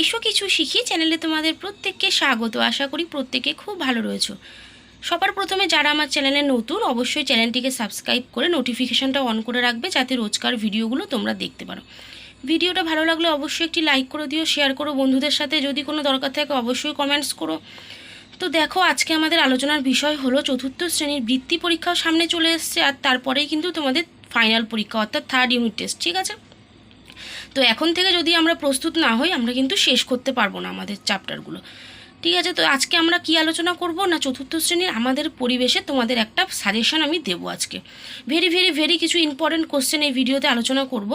এসো কিছু শিখি, চ্যানেলে তোমাদের প্রত্যেককে স্বাগত। আশা করি প্রত্যেকে খুব ভালো রয়েছো। সবার প্রথমে যারা আমার চ্যানেলে নতুন, অবশ্যই চ্যানেলটিকে সাবস্ক্রাইব করে নোটিফিকেশানটা অন করে রাখবে, যাতে রোজকার ভিডিওগুলো তোমরা দেখতে পারো। ভিডিওটা ভালো লাগলে অবশ্যই একটি লাইক করে দিও, শেয়ার করো বন্ধুদের সাথে। যদি কোনো দরকার থাকে, অবশ্যই কমেন্টস করো। তো দেখো, আজকে আমাদের আলোচনার বিষয় হলো চতুর্থ শ্রেণির বৃত্তি পরীক্ষাও সামনে চলে এসছে, আর তারপরেই কিন্তু তোমাদের ফাইনাল পরীক্ষা, অর্থাৎ থার্ড ইউনিট টেস্ট ঠিক আছে? তো এখন থেকে যদি আমরা প্রস্তুত না হই, আমরা কিন্তু শেষ করতে পারব না আমাদের চ্যাপ্টারগুলো ঠিক আছে, তো আজকে আমরা কি আলোচনা করব না চতুর্থ শ্রেণির আমাদের পরিবেশে তোমাদের একটা সাজেশন আমি দেবো আজকে। ভেরি ভেরি ভেরি কিছু ইম্পর্টেন্ট কোশ্চেন এই ভিডিওতে আলোচনা করব।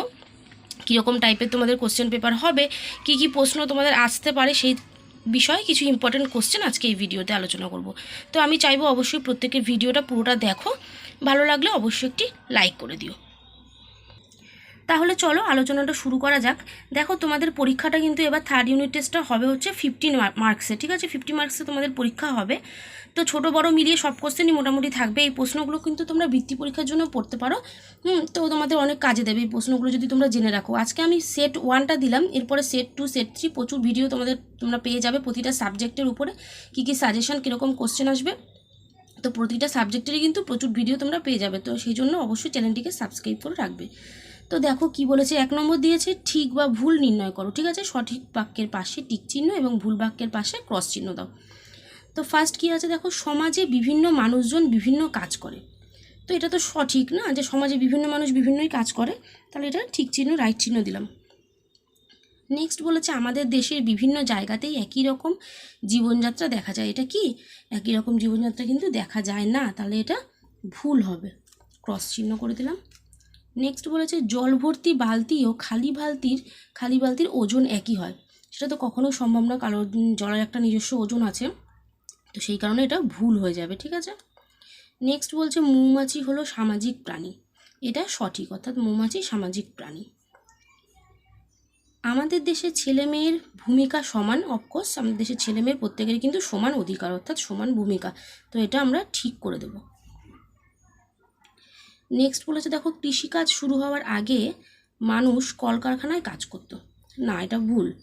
কীরকম টাইপের তোমাদের কোশ্চেন পেপার হবে, কি কি প্রশ্ন তোমাদের আসতে পারে, সেই বিষয়ে কিছু ইম্পর্টেন্ট কোশ্চেন আজকে এই ভিডিওতে আলোচনা করব। তো আমি চাইব অবশ্যই প্রত্যেকের ভিডিওটা পুরোটা দেখো। ভালো লাগলে অবশ্যই একটি লাইক করে দিও। তাহলে চলো আলোচনাটা শুরু করা যাক। দেখো তোমাদের পরীক্ষাটা কিন্তু এবার থার্ড ইউনিট টেস্টটা হবে হচ্ছে ফিফটিন মার্কসে ঠিক আছে? ফিফটি মার্কসে তোমাদের পরীক্ষা হবে। তো ছোট বড় মিলিয়ে সব কোশ্চেনই মোটামুটি থাকবে। এই প্রশ্নগুলো কিন্তু তোমরা বৃত্তি পরীক্ষার জন্য পড়তে পারো। হুম, তো তোমাদের অনেক কাজে দেবে এই প্রশ্নগুলো যদি তোমরা জেনে রাখো। আজকে আমি সেট ওয়ানটা দিলাম, এরপরে সেট টু সেট থ্রি প্রচুর ভিডিও তোমাদের তোমরা পেয়ে যাবে প্রতিটা সাবজেক্টের উপরে। কী কী সাজেশন কীরকম কোশ্চেন আসবে? তো প্রতিটা সাবজেক্টেরই কিন্তু প্রচুর ভিডিও তোমরা পেয়ে যাবে। তো সেই জন্য অবশ্যই চ্যানেলটিকে সাবস্ক্রাইব করে রাখবে। তো দেখো কি বলেছে? এক নম্বর দিয়েছে, ঠিক বা ভুল নির্ণয় করো, ঠিক আছে? সঠিক বাক্যের পাশে টিক চিহ্ন এবং ভুল বাক্যের পাশে ক্রস চিহ্ন দাও। তো ফার্স্ট কী আছে দেখো? সমাজে বিভিন্ন মানুষজন বিভিন্ন কাজ করে। তো এটা তো সঠিক না? যে সমাজে বিভিন্ন মানুষ বিভিন্নই কাজ করে, তাহলে এটা ঠিক চিহ্ন রাইট চিহ্ন দিলাম। নেক্সট বলেছে, আমাদের দেশের বিভিন্ন জায়গাতেই একই রকম জীবনযাত্রা দেখা যায়। এটা কি? একই রকম জীবনযাত্রা কিন্তু দেখা যায় না। তাহলে এটা ভুল হবে। ক্রস চিহ্ন করে দিলাম। নেক্সট বলেছে জল ভর্তি বালতি ও খালি বালতির খালি বালতির ওজন একই হয়। সেটা তো কখনো সম্ভব না, কারণ জলের একটা নিজস্ব ওজন আছে। তো সেই কারণে এটা ভুল হয়ে যাবে, ঠিক আছে? নেক্সট বলছে, মৌমাছি হলো সামাজিক প্রাণী। এটা সঠিক, অর্থাৎ মৌমাছি সামাজিক প্রাণী। আমাদের দেশে ছেলে মেয়ের ভূমিকা সমান অফকোর্স আমাদের দেশের ছেলে মেয়ের প্রত্যেকেরই কিন্তু সমান অধিকার, অর্থাৎ সমান ভূমিকা। তো এটা আমরা ঠিক করে দেবো। নেক্সট বলেছে, দেখো, কৃষিকাজ শুরু হওয়ার আগে মানুষ কলকারখানায় কাজ করত। না, এটা ভুল।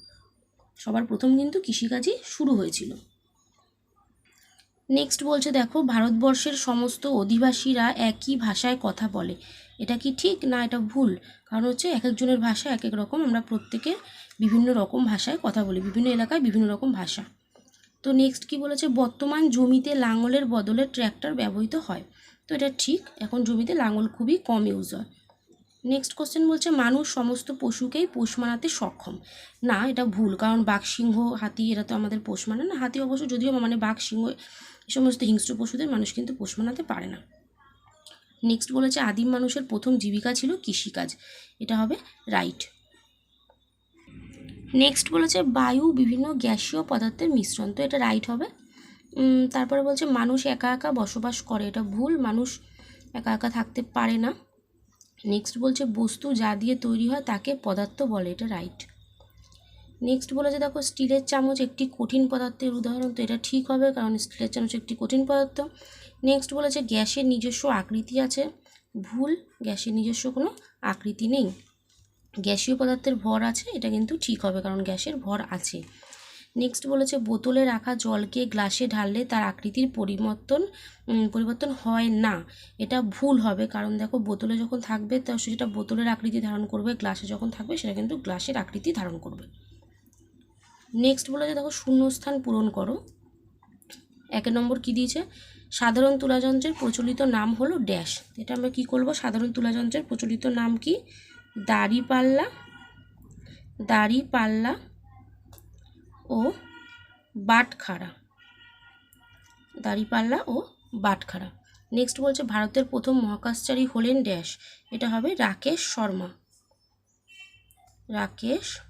সবার প্রথম কিন্তু কৃষিকাজই শুরু হয়েছিল। নেক্সট বলছে, দেখো, ভারতবর্ষের সমস্ত অধিবাসীরা একই ভাষায় কথা বলে। এটা কি ঠিক? না, এটা ভুল। কারণ হচ্ছে, এক একজনের ভাষা এক এক রকম। আমরা প্রত্যেকে বিভিন্ন রকম ভাষায় কথা বলি, বিভিন্ন এলাকায় বিভিন্ন রকম ভাষা। তো নেক্সট কি বলেছে, বর্তমান জমিতে লাঙলের বদলে ট্র্যাক্টর ব্যবহৃত হয়। তো এটা ঠিক, এখন জমিতে লাঙল খুবই কম ইউজ হয়। নেক্সট কোশ্চেন বলছে, মানুষ সমস্ত পশুকেই পোষ মানাতে সক্ষম। না, এটা ভুল, কারণ বাঘ, সিংহ, হাতি, এরা তো আমাদের পোষ মানে না। হাতি অবশ্য যদিও মানে বাঘ, সিংহ, এই সমস্ত হিংস্র পশুদের মানুষ কিন্তু পোষ মানাতে পারে না। নেক্সট বলেছে, আদিম মানুষের প্রথম জীবিকা ছিল কৃষিকাজ। এটা হবে রাইট নেক্সট বলেছে, বায়ু বিভিন্ন গ্যাসীয় পদার্থের মিশ্রণ, তো এটা রাইট হবে? তারপরে বলছে, মানুষ একা একা বসবাস করে। এটা ভুল, মানুষ একা একা থাকতে পারে না। নেক্সট বলছে, বস্তু যা দিয়ে তৈরি হয় তাকে পদার্থ বলে। এটা রাইট নেক্সট বলেছে, দেখো, স্টিলের চামচ একটি কঠিন পদার্থের উদাহরণ। তো এটা ঠিক হবে, কারণ স্টিলের চামচ একটি কঠিন পদার্থ। নেক্সট বলেছে, গ্যাসের নিজস্ব আকৃতি আছে। ভুল, গ্যাসের নিজস্ব কোনো আকৃতি নেই। গ্যাসীয় পদার্থের ভর আছে, এটা কিন্তু ঠিক হবে, কারণ গ্যাসের ভর আছে। নেক্সট বলেছে, বোতলে রাখা জলকে গ্লাসে ঢাললে তার আকৃতির পরিবর্তন পরিবর্তন হয় না। এটা ভুল হবে। কারণ দেখো, বোতলে যখন থাকবে, তো সেটা বোতলের আকৃতি ধারণ করবে, গ্লাসে যখন থাকবে, সেটা কিন্তু গ্লাসের আকৃতি ধারণ করবে। নেক্সট বলেছে, দেখো, শূন্যস্থান পূরণ করো। এক নম্বর কি দিয়েছে? সাধারণ তুলাযন্ত্রের প্রচলিত নাম হলো ড্যাশ। এটা আমরা কি করব? সাধারণ তুলাযন্ত্রের প্রচলিত নাম কি? দাড়ি পাল্লা দাড়ি পাল্লা ও বাটখারা। দাড়িপাল্লা ও বাটখারা। নেক্সট বলছে, ভারতের প্রথম মহাকাশচারী হলেন ড্যাশ। এটা হবে রাকেশ শর্মা। রাকেশ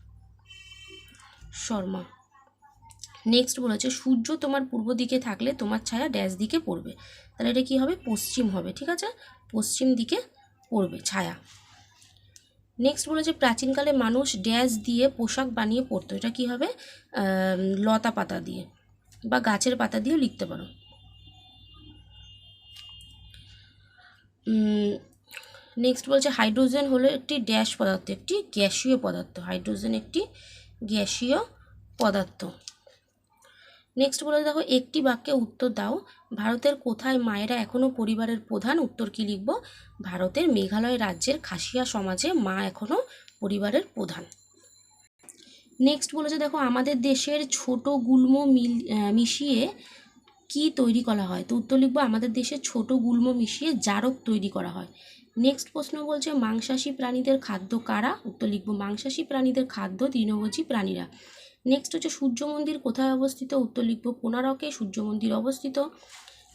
শর্মা। নেক্সট বলেছে, সূর্য তোমার পূর্ব দিকে থাকলে তোমার ছায়া ড্যাশ দিকে পড়বে। তাহলে এটা কী হবে? পশ্চিম হবে, ঠিক আছে? পশ্চিম দিকে পড়বে ছায়া। নেক্সট বলেছে প্রাচীনকালে মানুষ ড্যাশ দিয়ে পোশাক বানিয়ে পরতো। এটা কি হবে? লতা পাতা দিয়ে বা গাছের পাতা দিয়েও লিখতে পারো। নেক্সট বলছে হাইড্রোজেন হলো একটি ড্যাশ পদার্থ, একটি গ্যাসীয় পদার্থ। হাইড্রোজেন একটি গ্যাসীয় পদার্থ। নেক্সট বলে দেখো, একটি বাক্যে উত্তর দাও। ভারতের কোথায় মায়েরা এখনও পরিবারের প্রধান? উত্তর কি লিখব? ভারতের মেঘালয় রাজ্যের খাসিয়া সমাজে মা এখনও পরিবারের প্রধান। নেক্সট বলেছে, দেখো, আমাদের দেশের ছোট গুল্ম মিল মিশিয়ে কি তৈরি করা হয়? তো উত্তর লিখব, আমাদের দেশে ছোট গুল্ম মিশিয়ে জারক তৈরি করা হয়। নেক্সট প্রশ্ন বলছে, মাংসাশী প্রাণীদের খাদ্য কারা? উত্তর লিখব, মাংসাশী প্রাণীদের খাদ্য তৃণভোজী প্রাণীরা। নেক্সট হচ্ছে, সূর্য মন্দির কোথায় অবস্থিত? উত্তর লিখব, কোনারকে, সূর্য মন্দির অবস্থিত।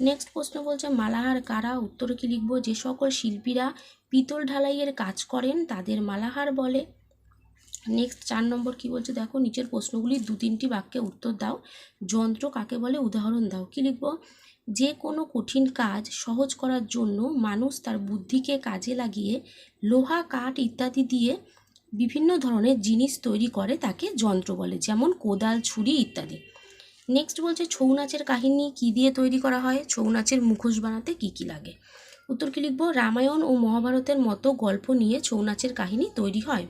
নেক্সট প্রশ্ন বলছে, মালাহার কারা? উত্তর কি লিখব, যে সকল শিল্পীরা পিতল ঢালাইয়ের কাজ করেন, তাদের মালাহার বলে। নেক্সট চার নম্বর কি বলছে, দেখো, নিচের প্রশ্নগুলি দু তিনটি বাক্যে উত্তর দাও। যন্ত্র কাকে বলে? উদাহরণ দাও। কি লিখব? যে কোনো কঠিন কাজ সহজ করার জন্য মানুষ তার বুদ্ধিকে কাজে লাগিয়ে লোহা, কাঠ ইত্যাদি দিয়ে বিভিন্ন ধরনের জিনিস তৈরি করে তাকে যন্ত্র বলে, যেমন কোদাল, ছুরি ইত্যাদি। নেক্সট বলছে, ছৌ নাচের কাহিনী কী দিয়ে তৈরি করা হয়? ছৌ নাচের মুখোশ বানাতে কী কী লাগে? উত্তর কি লিখব? রামায়ণ ও মহাভারতের মতো গল্প নিয়ে ছৌ নাচের কাহিনী তৈরি হয়।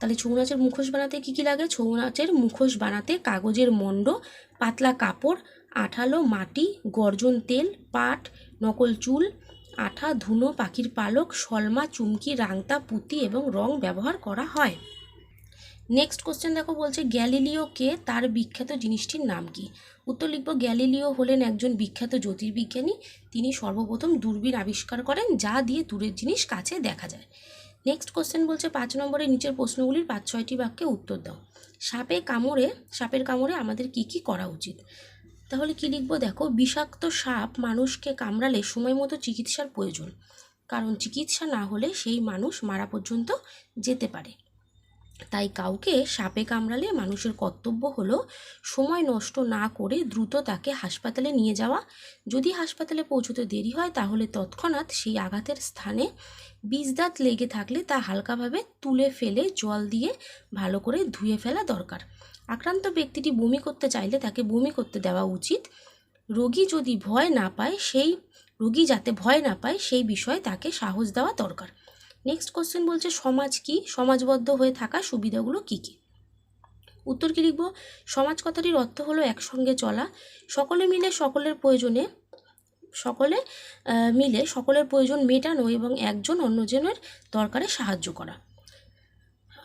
তাহলে ছৌ নাচের মুখোশ বানাতে কী কী লাগে? ছৌ নাচের মুখোশ বানাতে কাগজের মণ্ড পাতলা কাপড় আঠালো মাটি, গর্জন তেল, পাট, নকল চুল, আঠা, ধুনো, পাখির পালক সলমা চুমকি, রাংতা, পুঁতি এবং রং ব্যবহার করা হয়। নেক্সট কোশ্চেন দেখো বলছে, গ্যালিলিও কে? তার বিখ্যাত জিনিসটির নাম কি? উত্তর লিখব, গ্যালিলিও হলেন একজন বিখ্যাত জ্যোতির্বিজ্ঞানী। তিনি সর্বপ্রথম দূরবীন আবিষ্কার করেন, যা দিয়ে দূরের জিনিস কাছে দেখা যায়। নেক্সট কোশ্চেন বলছে, পাঁচ নম্বরের নিচের প্রশ্নগুলির পাঁচ ছয়টি বাক্যে উত্তর দাও। সাপে কামড়ে, সাপের কামড়ে আমাদের কি কি করা উচিত? তাহলে কি লিখব? দেখো, বিষাক্ত সাপ মানুষকে কামড়ালে সময় মতো চিকিৎসার প্রয়োজন। কারণ চিকিৎসা না হলে সেই মানুষ মারা পর্যন্ত যেতে পারে। তাই কাউকে সাপে কামড়ালে মানুষের কর্তব্য হলো সময় নষ্ট না করে দ্রুত তাকে হাসপাতালে নিয়ে যাওয়া। যদি হাসপাতালে পৌঁছতে দেরি হয় তাহলে তৎক্ষণাৎ সেই আঘাতের স্থানে বীজদাঁত লেগে থাকলে তা হালকাভাবে তুলে ফেলে, জল দিয়ে ভালো করে ধুয়ে ফেলা দরকার। আক্রান্ত ব্যক্তিটি বমি করতে চাইলে তাকে বমি করতে দেওয়া উচিত। রোগী যদি ভয় না পায় সেই, রোগী যাতে ভয় না পায় সেই বিষয়ে তাকে সাহস দেওয়া দরকার। নেক্সট কোশ্চেন বলছে, সমাজ কি? সমাজবদ্ধ হয়ে থাকা সুবিধাগুলো কি কি? উত্তর কি লিখব? সমাজ কথাটির অর্থ হলো একসঙ্গে চলা। সকলে মিলে সকলের প্রয়োজনে, সকলে মিলে সকলের প্রয়োজন মেটানো এবং একজন অন্যজনের দরকারে সাহায্য করা।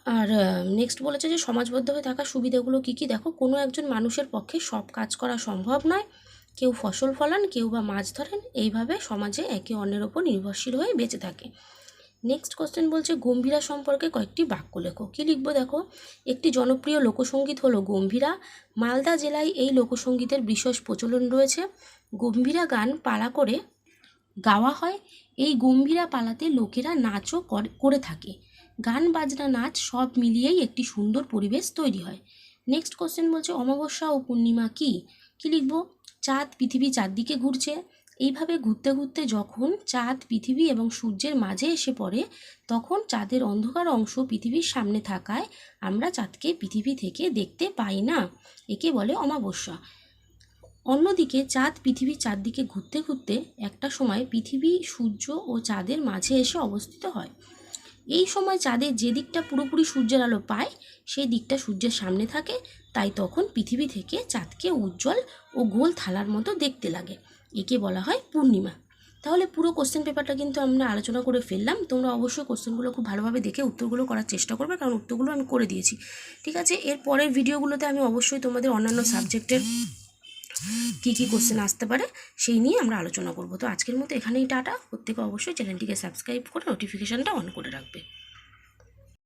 আর নেক্সট বলেছে যে সমাজবদ্ধ হয়ে থাকা সুবিধাগুলো কী কী? দেখো, কোনো একজন মানুষের পক্ষে সব কাজ করা সম্ভব নয়। কেউ ফসল ফলান, কেউ বা মাছ ধরেন, এইভাবে সমাজে একে অন্যের ওপর নির্ভরশীল হয়ে বেঁচে থাকে। নেক্সট কোশ্চেন বলছে, গম্ভীরা সম্পর্কে কয়েকটি বাক্য লেখো। কী লিখব দেখো? একটি জনপ্রিয় লোকসঙ্গীত হলো গম্ভীরা। মালদা জেলায় এই লোকসঙ্গীতের বিশেষ প্রচলন রয়েছে। গম্ভীরা গান পালা করে গাওয়া হয়। এই গম্ভীরা পালাতে লোকেরা নাচও করে- থাকে। গান, বাজনা, নাচ সব মিলিয়েই একটি সুন্দর পরিবেশ তৈরি হয়। নেক্সট কোশ্চেন বলছে, অমাবস্যা ও পূর্ণিমা কি? কি লিখব? চাঁদ পৃথিবী চারদিকে ঘুরছে। এইভাবে ঘুরতে ঘুরতে যখন চাঁদ পৃথিবী এবং সূর্যের মাঝে এসে পড়ে, তখন চাঁদের অন্ধকার অংশ পৃথিবীর সামনে থাকায় আমরা চাঁদকে পৃথিবী থেকে দেখতে পাই না। একে বলে অমাবস্যা। অন্যদিকে চাঁদ পৃথিবীর চারদিকে ঘুরতে ঘুরতে একটা সময় পৃথিবী, সূর্য ও চাঁদের মাঝে এসে অবস্থিত হয়। এই সময় চাঁদের যে দিকটা পুরোপুরি সূর্যের আলো পায়, সেই দিকটা সূর্যের সামনে থাকে, তাই তখন পৃথিবী থেকে চাঁদকে উজ্জ্বল ও গোল থালার মতো দেখতে লাগে। একে বলা হয় পূর্ণিমা। তাহলে পুরো কোশ্চেন পেপারটা কিন্তু আমরা আলোচনা করে ফেললাম। তোমরা অবশ্যই কোশ্চেনগুলো খুব ভালোভাবে দেখে উত্তরগুলো করার চেষ্টা করবে, কারণ উত্তরগুলো আমি করে দিয়েছি। ঠিক আছে? এর পরের ভিডিওগুলোতে আমি অবশ্যই তোমাদের অন্যান্য সাবজেক্টের কী কী কোশ্চেন আসতে পারে, সেই নিয়ে আমরা আলোচনা করব। তো আজকের মতো এখানেই টাটা। প্রত্যেকে অবশ্যই চ্যানেলটিকে সাবস্ক্রাইব করে নোটিফিকেশানটা অন করে রাখবে।